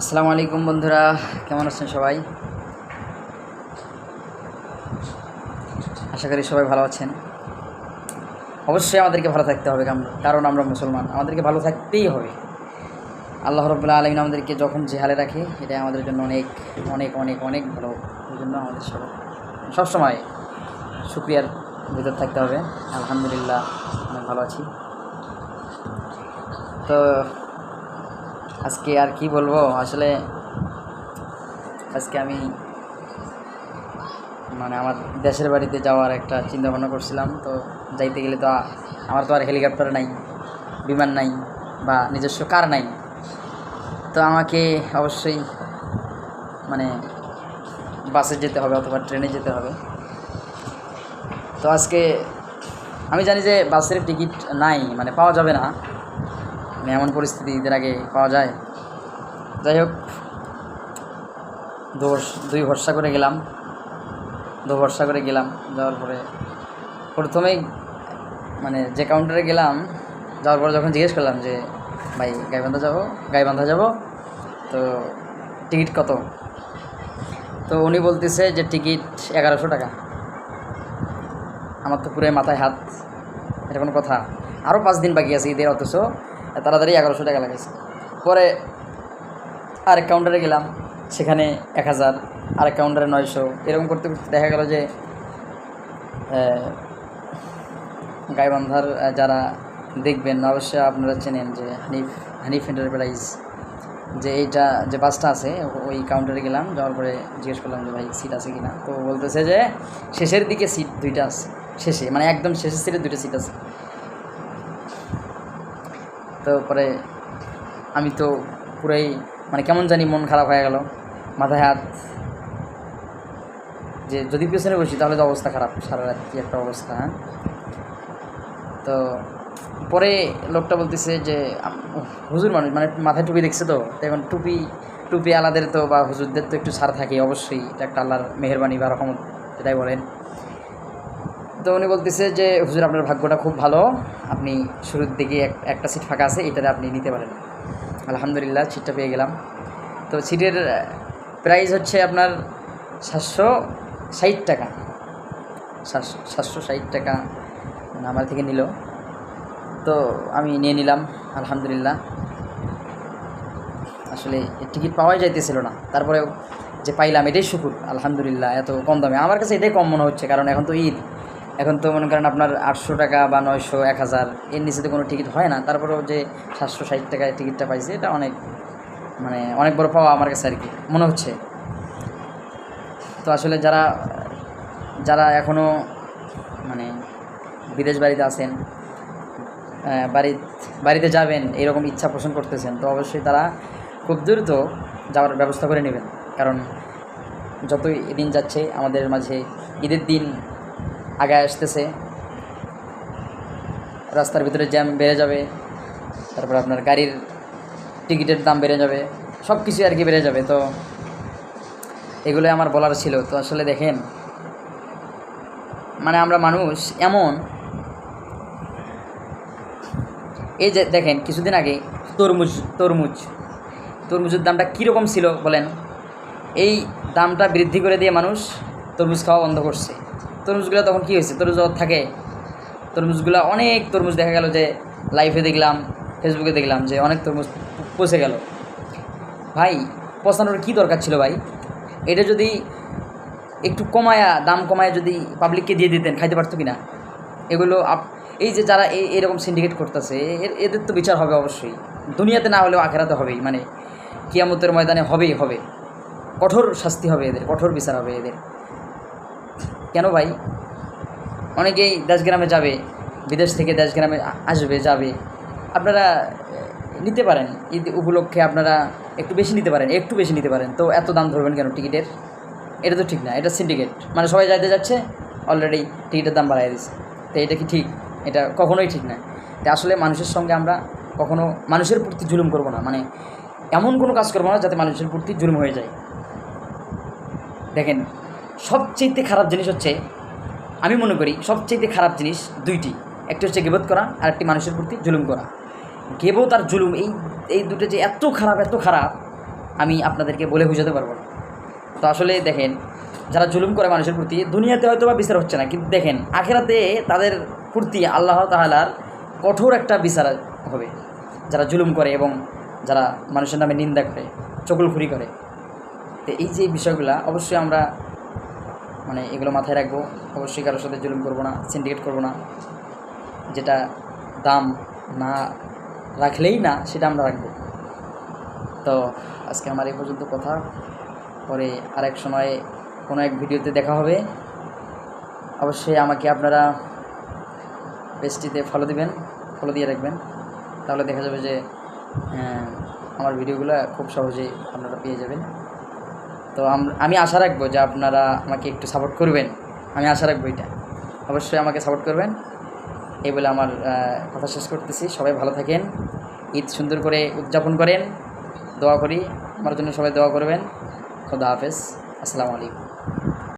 আসসালামু আলাইকুম বন্ধুরা, কেমন আছেন সবাই? আশা করি সবাই ভালো আছেন। অবশ্যই আমাদেরকে ভালো থাকতে হবে কারণ আমরা মুসলমান, আমাদেরকে ভালো থাকতেই হবে। আল্লাহ রবুল্লাহ আলমিন আমাদেরকে যখন যে হালে রাখে এটা আমাদের জন্য অনেক অনেক অনেক অনেক ভালো। এই জন্য আমাদের সব সবসময় শুক্রিয়ার ভিতর থাকতে হবে। আলহামদুলিল্লাহ অনেক ভালো আছি। তো আজকে আর কি বলব? আসলে আজকে আমি মানে আমার দেশের বাড়িতে যাওয়ার একটা চিন্তা ভাবনা করছিলাম। তো যাইতে গেলে তো আমার তো আর হেলিকপ্টার নাই, বিমান নাই বা নিজস্ব কার নাই। তো আমাকে অবশ্যই মানে বাসে যেতে হবে অথবা ট্রেনে যেতে হবে। তো আজকে আমি জানি যে বাসের টিকিট নাই মানে পাওয়া যাবে না। মানে এমন পরিস্থিতি ঈদের আগে পাওয়া যায়। যাই হোক দুই ভরসা করে গেলাম। দু ভরসা করে গেলাম, যাওয়ার পরে প্রথমেই মানে যে কাউন্টারে গেলাম, যাওয়ার পরে যখন জিজ্ঞেস করলাম যে, ভাই, গাইবান্ধা যাব? গাইবান্ধা যাব? তো টিকিট কত? তো উনি বলতেছে যে, টিকিট এগারোশো টাকা। আমার তো পুরো মাথায় হাত, এটা কোনো কথা। আরও পাঁচ দিন বাকি আছে ঈদের, অথচ তাড়াতাড়ি এগারোশো টাকা লাগাইছে। পরে আরেক কাউন্টারে গেলাম, সেখানে এক হাজার, আরেক কাউন্টারে নয়শো। এরকম করতে করতে দেখা গেল যে গাইবান্ধার যারা দেখবেন, অবশ্যই আপনারা চেনেন যে হানিফ হানিফ এন্টারপ্রাইজ যে এইটা, যে বাসটা আছে, ওই কাউন্টারে গেলাম, যাওয়ার পরে জিজ্ঞেস করলাম যে ভাই সিট আছে কি না তো বলতেছে যে, শেষের দিকে সিট দুইটা আছে। শেষে মানে একদম শেষের সিটে দুইটা সিট আছে। তো পরে আমি তো পুরাই মানে কেমন জানি মন খারাপ হয়ে গেল, মাথায় হাত যে যদি পেছনে বসি তাহলে তো অবস্থা খারাপ, সারা রাত কি একটা অবস্থা হ্যাঁ? তো পরে লোকটা বলতেছে যে হুজুর মানুষ মানে মাথায় টুপি দেখছে তো এখন টুপি টুপি আলাদের তো বা হুজুরদের তো একটু ছাড় থাকে, অবশ্যই এটা একটা আল্লাহর মেহরবানি বা রকম যেটাই বলেন। তো উনি বলতেছে যে, হুজুর, আপনার ভাগ্যটা খুব ভালো। আপনি শুরুর দিকে এক- একটা সিট ফাঁকা আছে, এটাতে আপনি নিতে পারেন। আলহামদুলিল্লাহ, সিটটা পেয়ে গেলাম। তো সিটের প্রাইস হচ্ছে আপনার সাতশো ষাট টাকা। সাতশো ষাট টাকা মানে আমার থেকে নিল। তো আমি নিয়ে নিলাম, আলহামদুলিল্লাহ। আসলে টিকিট পাওয়াই যাইতেছিল না। তারপরেও যে পাইলাম, এটাই শুকুর আলহামদুলিল্লাহ, এত কম দামে। আমার কাছে এটাই কম মনে হচ্ছে, কারণ এখন তো ঈদ। এখন তো মনে করেন আপনার আটশো টাকা বা নয়শো, এক হাজার, এর নিচে তো কোনো টিকিট হয় না। তারপরেও যে সাতশো ষাট টাকায় টিকিটটা পাইছে, এটা অনেক মানে অনেক বড় পাওয়া আমার কাছে আর কি মনে হচ্ছে। তো আসলে যারা যারা এখনও মানে বিদেশ বাড়িতে আছেন বাড়ি, বাড়িতে যাবেন, এরকম ইচ্ছা পোষণ করতেছেন, তো অবশ্যই তারা খুব দ্রুত যাওয়ার ব্যবস্থা করে নেবেন। কারণ যতই দিন যাচ্ছে, আমাদের মাঝে ঈদের দিন আগে আসতেছে। রাস্তার ভিতরে জ্যাম বেড়ে যাবে, তারপর আপনার গাড়ির টিকিটের দাম বেড়ে যাবে সব কিছু আর কি বেড়ে যাবে। তো এগুলো আমার বলার ছিল। তো আসলে দেখেন মানে আমরা মানুষ এমন। এই যে দেখেন, কিছুদিন আগে তরমুজ তরমুজ, তরমুজের দামটা কীরকম ছিল বলেন? এই দামটা বৃদ্ধি করে দিয়ে মানুষ তরমুজ খাওয়া বন্ধ করছে। তরমুজগুলো তখন কী হয়েছে? তরমুজ থাকে। তরমুজগুলো অনেক তরমুজ দেখা গেল যে লাইভে দেখলাম ফেসবুকে দেখলাম যে অনেক তরমুজ পচে গেল। ভাই, পচানোর কী দরকার ছিল ভাই? এটা যদি একটু কমায়া, দাম কমায়া যদি পাবলিককে দিয়ে দিতেন, খাইতে পারতো কি না এগুলো আপ, এই যে যারা এই এরকম সিন্ডিকেট করতেছে এদের তো বিচার হবে অবশ্যই। দুনিয়াতে না হলেও আখেরাতে হবেই মানে কিয়ামতের ময়দানে হবেই, হবে। কঠোর শাস্তি হবে এদের, কঠোর বিচার হবে এদের। কেন ভাই? অনেকেই দেশগ্রামে যাবে, বিদেশ থেকে দেশগ্রামে আ- আসবে, যাবে। আপনারা নিতে পারেন। ঈদ উপলক্ষে আপনারা একটু বেশি নিতে পারেন, একটু বেশি নিতে পারেন। তো এত দাম ধরবেন কেন টিকিটের? এটা তো ঠিক না, এটা সিন্ডিকেট মানে সবাই যাইতে যাচ্ছে অলরেডি টিকিটের দাম বাড়াই দিচ্ছে তো এটা কি ঠিক? এটা কখনোই ঠিক না। তো আসলে মানুষের সঙ্গে আমরা কখনো মানুষের প্রতি জুলুম করব না। মানে এমন কোনো কাজ করব না যাতে মানুষের প্রতি জুলুম হয়ে যায়। দেখেন সবচেয়ে খারাপ জিনিস হচ্ছে, আমি মনে করি সবচেয়ে খারাপ জিনিস দুইটি। একটি হচ্ছে গেবত করা, আর একটি মানুষের প্রতি জুলুম করা। গেবত আর জুলুম, এই এই দুটো যে এত খারাপ এত খারাপ, আমি আপনাদেরকে বলে বুঝাতে পারব না। তো আসলে দেখেন, যারা জুলুম করে মানুষের প্রতি, দুনিয়াতে হয়তো বা বিচার হচ্ছে না, কিন্তু দেখেন, আখেরাতে তাদের প্রতি আল্লাহ তাহালার কঠোর একটা বিচার হবে। যারা জুলুম করে এবং যারা মানুষের নামে নিন্দা করে, চকুলখুরি করে। তো এই যে বিষয়গুলো, অবশ্যই আমরা মানে এগুলো মাথায় রাখব। অবশ্যই কারোর সাথে জুলুম করব না সিন্ডিকেট করব না। যেটা দাম না রাখলেই না, সেটা আমরা রাখব। তো আজকে আমার এই পর্যন্ত কথা। পরে আরেক সময় কোনো এক ভিডিওতে দেখা হবে। অবশ্যই আমাকে আপনারা পেজটিতে ফলো দিবেন ফলো দিয়ে রাখবেন। তাহলে দেখা যাবে যে আমার ভিডিওগুলো খুব সহজেই আপনারা পেয়ে যাবেন। তো আমি আশা রাখব যে আপনারা আমাকে একটু সাপোর্ট করবেন। আমি আশা রাখব এটা। অবশ্যই আমাকে সাপোর্ট করবেন। এই বলে আমার কথা শেষ করতেছি। সবাই ভালো থাকেন। ঈদ সুন্দর করে উদযাপন করেন। দোয়া করি। আমার জন্য সবাই দোয়া করবেন। খোদা হাফেজ। আসসালামু আলাইকুম।